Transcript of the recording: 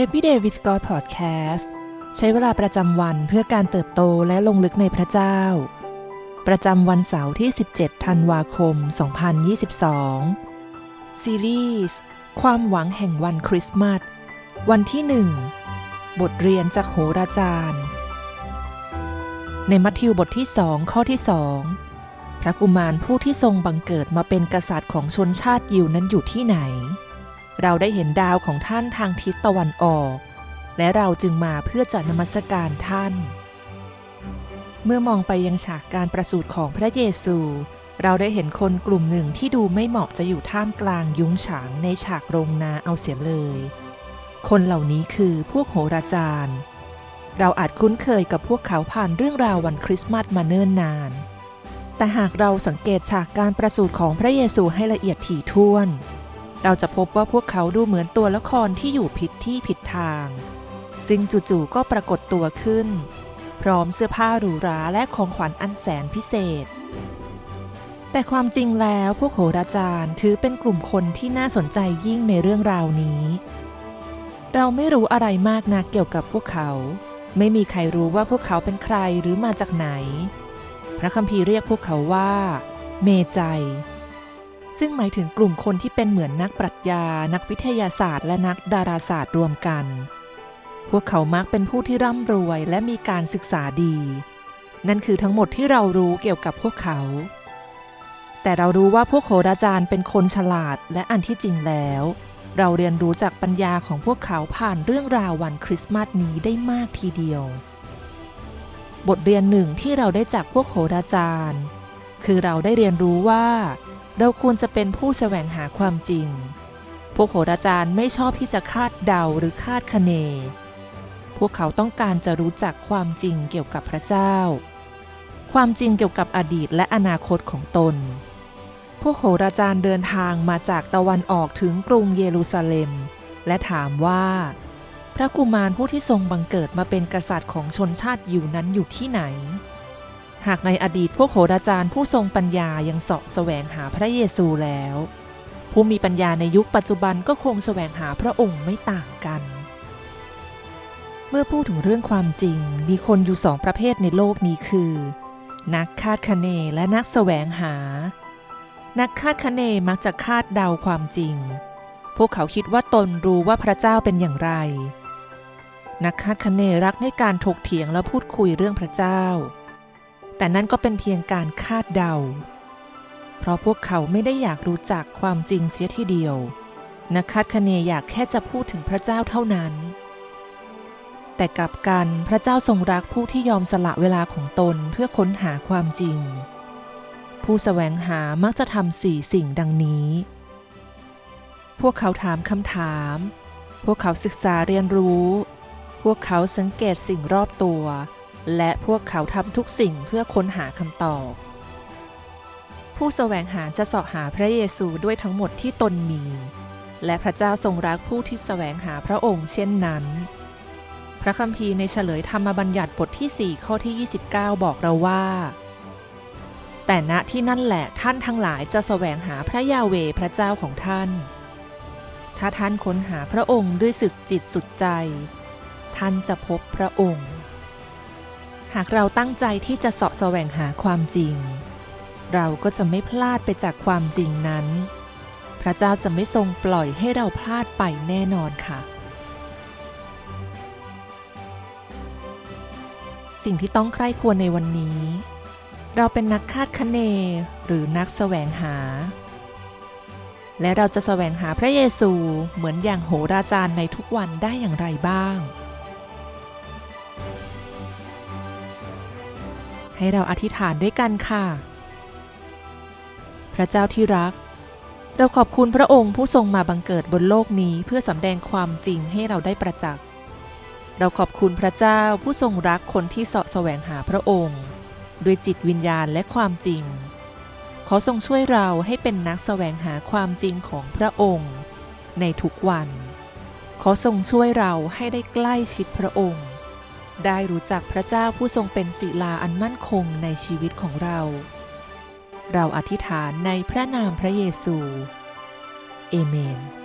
Everyday with God Podcast ใช้เวลาประจำวันเพื่อการเติบโตและลงลึกในพระเจ้า ประจำวันเสาร์ที่ 17 ธันวาคม 2022 ซีรีส์ความหวังแห่งวันคริสต์มาส วันที่ 1 บทเรียนจากโหราจารย์ ในมัทธิวบทที่ 2 ข้อที่ 2 พระกุมารผู้ที่ทรงบังเกิดมาเป็นกษัตริย์ของชนชาติยิวนั้นอยู่ที่ไหน เราได้เห็นดาวของท่านทางทิศตะวันออก และเราจึงมาเพื่อจะนมัสการท่าน เมื่อมองไปยังฉากการประสูติของพระเยซู เราได้เห็นคนกลุ่มหนึ่งที่ดูไม่เหมาะจะอยู่ท่ามกลางยุ้งฉางในฉากโรงนาเอาเสียเลย คนเหล่านี้คือพวกโหราจารย์ เราอาจคุ้นเคยกับพวกเขาผ่านเรื่องราววันคริสต์มาสมาเนิ่นนาน แต่หากเราสังเกตฉากการประสูติของพระเยซูให้ละเอียดถี่ถ้วน เราจะพบว่าพวกเขาดูเหมือนตัวละครที่อยู่ผิดที่ผิดทาง ซึ่งจู่ๆก็ปรากฏตัวขึ้น พร้อมเสื้อผ้าหรูหราและของขวัญอันแสนพิเศษ แต่ความจริงแล้วพวกโหราจารย์ถือเป็นกลุ่มคนที่น่าสนใจยิ่งในเรื่องราวนี้ เราไม่รู้อะไรมากนักเกี่ยวกับพวกเขา ไม่มีใครรู้ว่าพวกเขาเป็นใครหรือมาจากไหน พระคัมภีร์เรียกพวกเขาว่า เมจัย ซึ่งหมายถึงกลุ่มคนที่เป็นเหมือนนักปรัชญา นักวิทยาศาสตร์ และนักดาราศาสตร์รวมกัน พวกเขามักเป็นผู้ที่ร่ำรวยและมีการศึกษาดี นั่นคือทั้งหมดที่เรารู้เกี่ยวกับพวกเขา แต่เรารู้ว่าพวกโหราจารย์เป็นคนฉลาดและอันที่จริงแล้ว เราเรียนรู้จากปัญญาของพวกเขาผ่านเรื่องราววันคริสต์มาสนี้ได้มากทีเดียว บทเรียนหนึ่งที่เราได้จากพวกโหราจารย์ คือเราได้เรียนรู้ว่า เราควรจะเป็นผู้แสวงหาความจริง พวกโหราจารย์ไม่ชอบที่จะคาดเดาหรือคาดคะเน พวกเขาต้องการจะรู้จักความจริงเกี่ยวกับพระเจ้า ความจริงเกี่ยวกับอดีตและอนาคตของตน พวกโหราจารย์เดินทางมาจากตะวันออกถึงกรุงเยรูซาเล็ม และถามว่า พระกุมารผู้ที่ทรงบังเกิดมาเป็นกษัตริย์ของชนชาติยิวนั้นอยู่ที่ไหน หากในอดีตพวกโหราจารย์ผู้ทรงปัญญายังเสาะแสวงหาพระเยซูแล้ว ผู้มีปัญญาในยุคปัจจุบันก็คงแสวงหาพระองค์ไม่ต่างกัน เมื่อพูดถึงเรื่องความจริง มีคนอยู่สองประเภทในโลกนี้คือ นักคาดคะเนและนักแสวงหา นักคาดคะเนมักจะคาดเดาความจริง พวกเขาคิดว่าตนรู้ว่าพระเจ้าเป็นอย่างไร นักคาดคะเนรักในการถกเถียงและพูดคุยเรื่องพระเจ้า แต่นั่นก็เป็นเพียงการคาดเดา เพราะพวกเขาไม่ได้อยากรู้จักความจริงเสียทีเดียว นักคาดคะเนอยากแค่จะพูดถึงพระเจ้าเท่านั้น แต่กลับกันพระเจ้าทรงรักผู้ที่ยอมสละเวลาของตนเพื่อค้นหาความจริง ผู้แสวงหามักจะทำสี่สิ่งดังนี้ พวกเขาถามคำถาม พวกเขาศึกษาเรียนรู้ พวกเขาสังเกตสิ่งรอบตัว และพวกเขาทำทุกสิ่งเพื่อค้นหาคำตอบ ผู้แสวงหาจะเสาะหาพระเยซูด้วยทั้งหมดที่ตนมี และพระเจ้าทรงรักผู้ที่แสวงหาพระองค์เช่นนั้น พระคัมภีร์ในเฉลยธรรมบัญญัติบทที่ 4 ข้อที่ 29 บอกเราว่า แต่ณที่นั่นแหละท่านทั้งหลายจะแสวงหาพระยาเวพระเจ้าของท่าน ถ้าท่านค้นหาพระองค์ด้วยสุดจิตสุดใจ ท่านจะพบพระองค์ หากเราตั้งใจที่จะเสาะแสวงหาความจริง เราก็จะไม่พลาดไปจากความจริงนั้น พระเจ้าจะไม่ทรงปล่อยให้เราพลาดไปแน่นอนค่ะ สิ่งที่ต้องใคร่ควรในวันนี้ เราเป็นนักคาดคะเนหรือนักแสวงหา และเราจะแสวงหาพระเยซูเหมือนอย่างโหราจารย์ในทุกวันได้อย่างไรบ้าง ให้เราอธิษฐานด้วยกันค่ะ พระเจ้าที่รัก เราขอบคุณพระองค์ผู้ทรงมาบังเกิดบนโลกนี้เพื่อสำแดงความจริงให้เราได้ประจักษ์ เราขอบคุณพระเจ้าผู้ทรงรักคนที่เสาะแสวงหาพระองค์ ด้วยจิตวิญญาณและความจริง ขอทรงช่วยเราให้เป็นนักแสวงหาความจริงของพระองค์ ในทุกวัน ขอทรงช่วยเราให้ได้ใกล้ชิดพระองค์ ได้รู้จักพระเจ้าผู้ทรงเป็นศิลาอันมั่นคงในชีวิตของเรา เราอธิษฐานในพระนามพระเยซู เอเมน